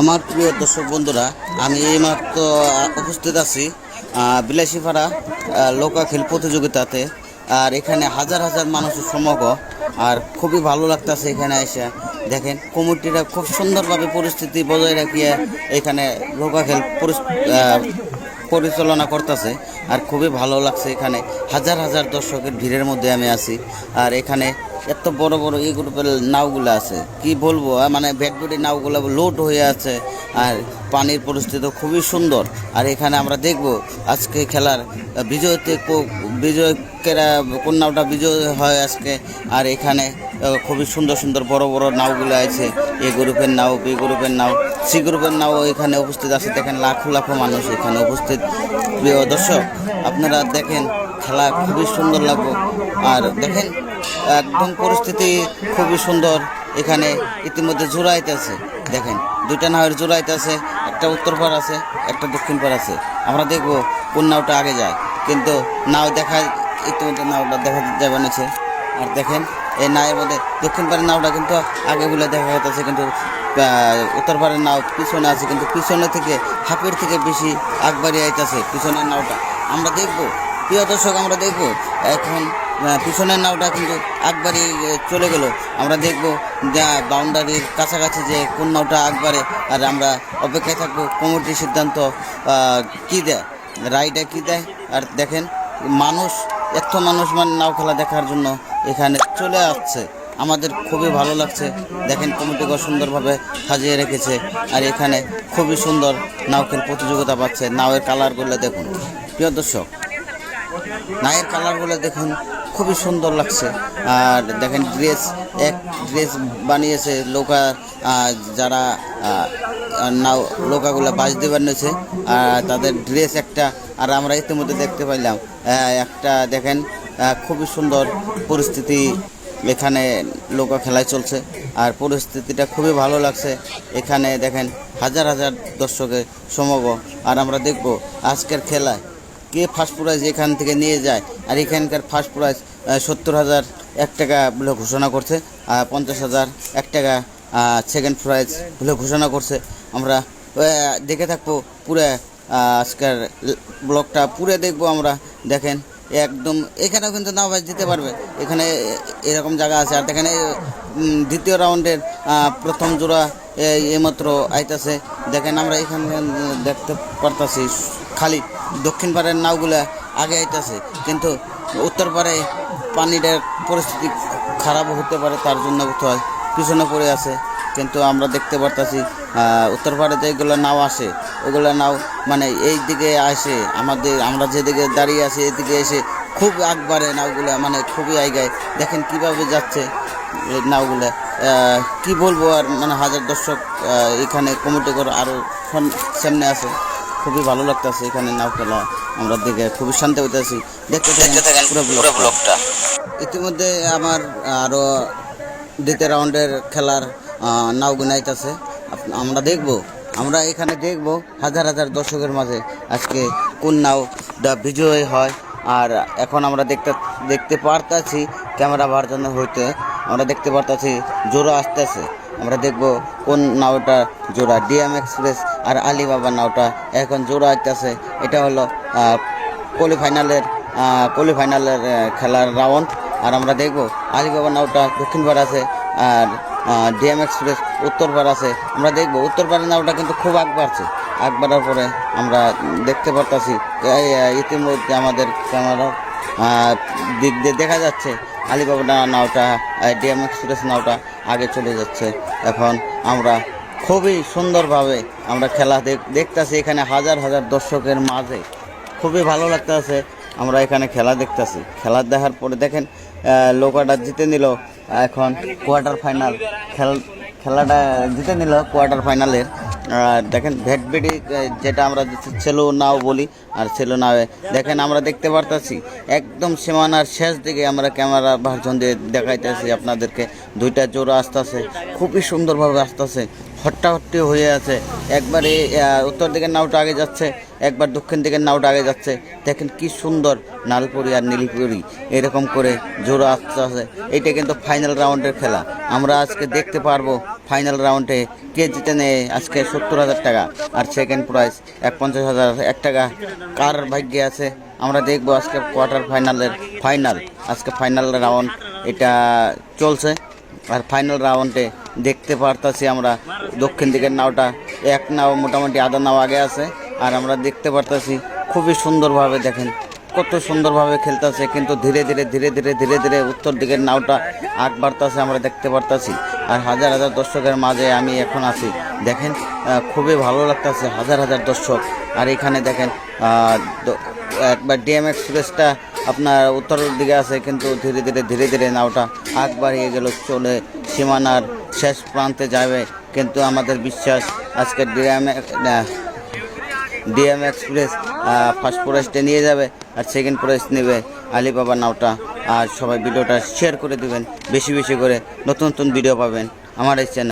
আমার প্রিয় দর্শক বন্ধুরা আমি এইমাত্র উপস্থিত আছি বিলাসীপাড়া আহ, লোকা খেল প্রতিযোগিতাতে। আর এখানে হাজার হাজার মানুষের সমগ্র আর খুবই ভালো লাগতেছে এখানে এসে। দেখেন কমিটিরা খুব সুন্দরভাবে পরিস্থিতি বজায় রাখিয়ে এখানে লোকা খেল পরিচালনা করতেছে আর খুবই ভালো লাগছে এখানে। হাজার হাজার দর্শকের ভিড়ের মধ্যে আমি আছি। আর এখানে এত বড় বড় এই গ্রুপের নাওগুলো আছে। কি বলব মানে ব্যাটবুটি নাওগুলো লোড হয়ে আছে আর পানির পরিস্থিতি খুবই সুন্দর। আর এখানে আমরা দেখব, আজকে খেলার বিজয়তে বিজয়কেরা কোন নাওটা বিজয় হয় আজকে। আর এখানে খুবই সুন্দর সুন্দর বড় বড় নাওগুলো আছে। এ গ্রুপের নাও, বি গ্রুপের নাও, সি গ্রুপের নাও এখানে উপস্থিত আছে। দেখেন লাখো লাখো মানুষ এখানে উপস্থিত। প্রিয় দর্শক, আপনারা দেখেন, খেলা খুবই সুন্দর লাগবে। আর দেখেন একদম পরিস্থিতি খুবই সুন্দর। এখানে ইতিমধ্যে জোড়াইতেছে দেখেন, দুইটা নাওয়ের জোড়াইতেছে একটা উত্তর পার আছে, একটা দক্ষিণ পার আছে। আমরা দেখব কোন নাওটা আগে যায়। কিন্তু নাও দেখা, ইতিমধ্যে নাওটা দেখা যাবে নিচে আর দেখেন, এই নায়ের মধ্যে দক্ষিণ পাড়ের নাওটা কিন্তু আগে বলে দেখা যাচ্ছে কিন্তু উত্তর পাড়ের নাও পিছনে আছে, কিন্তু পিছনে থেকে, হাফের থেকে বেশি আগবাড়ি আইতেছে পিছনের নাওটা। আমরা দেখব, প্রিয় দর্শক, আমরা দেখব। এখন পিছনের নাওটা কিন্তু আহ, চলে গেল। আমরা দেখব বাউন্ডারির কাছাকাছি যে কোন নাওটা আগবাড়ে আর আমরা অপেক্ষায় থাকব কমিটির সিদ্ধান্ত কি দেয়? রায়টা কি দেয়? আর দেখেন মানুষ এত মানুষ মানে নাও খেলা দেখার জন্য এখানে চলে আসছে। আমাদের খুবই ভালো লাগছে। দেখেন কমিটিকে সুন্দরভাবে সাজিয়ে রেখেছে। আর এখানে খুবই সুন্দর নাও খেল প্রতিযোগিতা পাচ্ছে। নাওয়ের কালারগুলো দেখুন। প্রিয় দর্শক নায়ের কালারগুলো দেখুন। খুবই সুন্দর লাগছে। আর দেখেন ড্রেস, এক ড্রেস বানিয়েছে লোকা যারা নাও, লোকাগুলো বাস দেবার নিয়েছে আর তাদের ড্রেস একটা, আর আমরা ইতিমধ্যে দেখতে পাইলাম একটা দেখেন খুবই সুন্দর পরিস্থিতি এখানে লোকা খেলায় চলছে, আর পরিস্থিতিটা খুবই ভালো লাগছে। এখানে দেখেন হাজার হাজার দর্শকের সমাগম, আর আমরা দেখব আজকের খেলায় কে ফার্স্ট প্রাইজ এখান থেকে নিয়ে যায়? আর এখানকার ফার্স্ট প্রাইজ সত্তর হাজার এক টাকা বলে ঘোষণা করছে, আর পঞ্চাশ হাজার এক টাকা সেকেন্ড প্রাইজ বলে ঘোষণা করছে। আমরা দেখে থাকব পুরো আজকের ব্লগটা, পুরো দেখব আমরা। দেখেন, একদম, এখানেও কিন্তু নামাজ দিতে পারবে। এখানে এরকম জায়গা আছে। আর এখানে দ্বিতীয় রাউন্ডের প্রথম জোড়া, এই- এইমাত্র আইতাছে। দেখেন, আমরা এখানে দেখতে পারতাছি। খালি দক্ষিণ পাড়ের নাওগুলা আগে আইতাছে, কিন্তু উত্তর পাড়ে পানিটার পরিস্থিতি খারাপ হতে পারে, তার জন্য কোথাও পিছনে পড়ে আছে। কিন্তু আমরা দেখতে পারতাছি উত্তর পাড়ে যেগুলো নাও আসে, ওগুলো নাও মানে এই দিকে আসে, আমাদের, আমরা যেদিকে দাঁড়িয়ে আছি এদিকে এসে খুব আগবারে নাওগুলা মানে খুবই আগায় দেখেন কীভাবে যাচ্ছে নাওগুলা। কি বলব আর মানে হাজার দর্শক এখানে কমিটি করে আরও সামনে আছে। খুবই ভালো লাগতেছে এখানে নাও খেলা আমরা দেখে খুবই শান্তি হইতেছি দেখতে থাকেন পুরো ব্লগটা ইতিমধ্যে আমার আরও দ্বিতীয় রাউন্ডের খেলার নাও গুনাইতেছে। আমরা দেখব আমরা এখানে দেখব হাজার হাজার দর্শকের মাঝে আজকে কোন নাও দা বিজয় হয়। আর এখন আমরা দেখতে দেখতে পারতাছি ক্যামেরা ভার্জনে হইতে আমরা দেখতে পারতাছি জোড়া আসতেছে। আমরা দেখব কোন নাওটা জোড়া। ডিএম এক্সপ্রেস আর আলিবাবা নাওটা এখন জোড়া আসতেছে এটা হলো কোয়ালিফাইনালের কোয়ালিফাইনালের খেলার রাউন্ড। আর আমরা দেখব, আলিবাবা নাওটা দক্ষিণ পাড় আছে, আর ডিএম এক্সপ্রেস উত্তর পাড় আছে। আমরা দেখব উত্তর পাড়ের নাওটা কিন্তু খুব আগ বাড়ছে। আগ বাড়ার পরে আমরা দেখতে পারতাছি ইতিমধ্যে আমাদের ক্যামেরার দিক দিয়ে দেখা যাচ্ছে, আলিবাবা নাওটা ডিএম এক্সপ্রেস নাওটা আগে চলে যাচ্ছে। এখন আমরা খুবই সুন্দরভাবে আমরা খেলা দেখতেছি এখানে হাজার হাজার দর্শকের মাঝে। খুবই ভালো লাগতেছে আমরা এখানে খেলা দেখতেছি। খেলা দেখার পরে দেখেন লোকাটা জিতে নিল, এখন কোয়ার্টার ফাইনাল খেল খেলাটা জিতে নিল কোয়ার্টার ফাইনালের দেখেন ভেটবেডি যেটা আমরা ছেলো নাও বলি, আর ছেলো নাওয়ে দেখেন আমরা দেখতে পারতাছি, একদম সীমানার শেষ দিকে আমরা ক্যামেরা ভার্জন দিয়ে দেখাইতেছি আপনাদেরকে। দুইটা জোড়া আসতেছে, খুবই সুন্দরভাবে আসতেছে, হট্টাহট্টি হয়ে আছে। একবার এই উত্তর দিকের নাওটা আগে যাচ্ছে, একবার দক্ষিণ দিকের নাওটা আগে যাচ্ছে। দেখেন কি সুন্দর নালপুরি আর নীলপুরি, এরকম করে জোড়া আসতে আছে এটা কিন্তু ফাইনাল রাউন্ডের খেলা। আমরা আজকে দেখতে পারব ফাইনাল রাউন্ডে কেজিতে নেয় আজকে সত্তর হাজার টাকা আর সেকেন্ড প্রাইস এক পঞ্চাশ হাজার এক টাকা। কার ভাগ্যে আছে? আমরা দেখব আজকে কোয়ার্টার ফাইনালের ফাইনাল আজকে ফাইনাল রাউন্ড এটা চলছে। আর ফাইনাল রাউন্ডে দেখতে পারতাছি আমরা দক্ষিণ দিকের নাওটা। এক নাও মোটামুটি আধা নাও আগে আছে। আর আমরা দেখতে পারতাছি খুবই সুন্দরভাবে দেখেন কত সুন্দরভাবে খেলতেছে, কিন্তু ধীরে ধীরে ধীরে ধীরে ধীরে ধীরে উত্তর দিকের নাওটা আগ বাড়তাছে, আমরা দেখতে পারতাছি। আর হাজার হাজার দর্শকের মাঝে আমি এখন আছি। দেখেন খুবই ভালো লাগতাছে হাজার হাজার দর্শক। আর এখানে দেখেন একবার ডিএম এক্সপ্রেসটা আপনার উত্তরের দিকে আছে, কিন্তু ধীরে ধীরে ধীরে ধীরে নাওটা আগ বাড়িয়ে গেল, চলে সীমানার শেষ প্রান্তে যাবে। কিন্তু আমাদের বিশ্বাস, আজকে ডিএম ডিএম এক্সপ্রেস ফার্স্ট প্রাইজটা নিয়ে যাবে। আর সেকেন্ড প্রাইজ নেবে আলিবাবা নাওটা আর সবাই ভিডিওটা শেয়ার করে দেবেন, বেশি বেশি করে নতুন নতুন ভিডিও পাবেন আমার এই চ্যানেল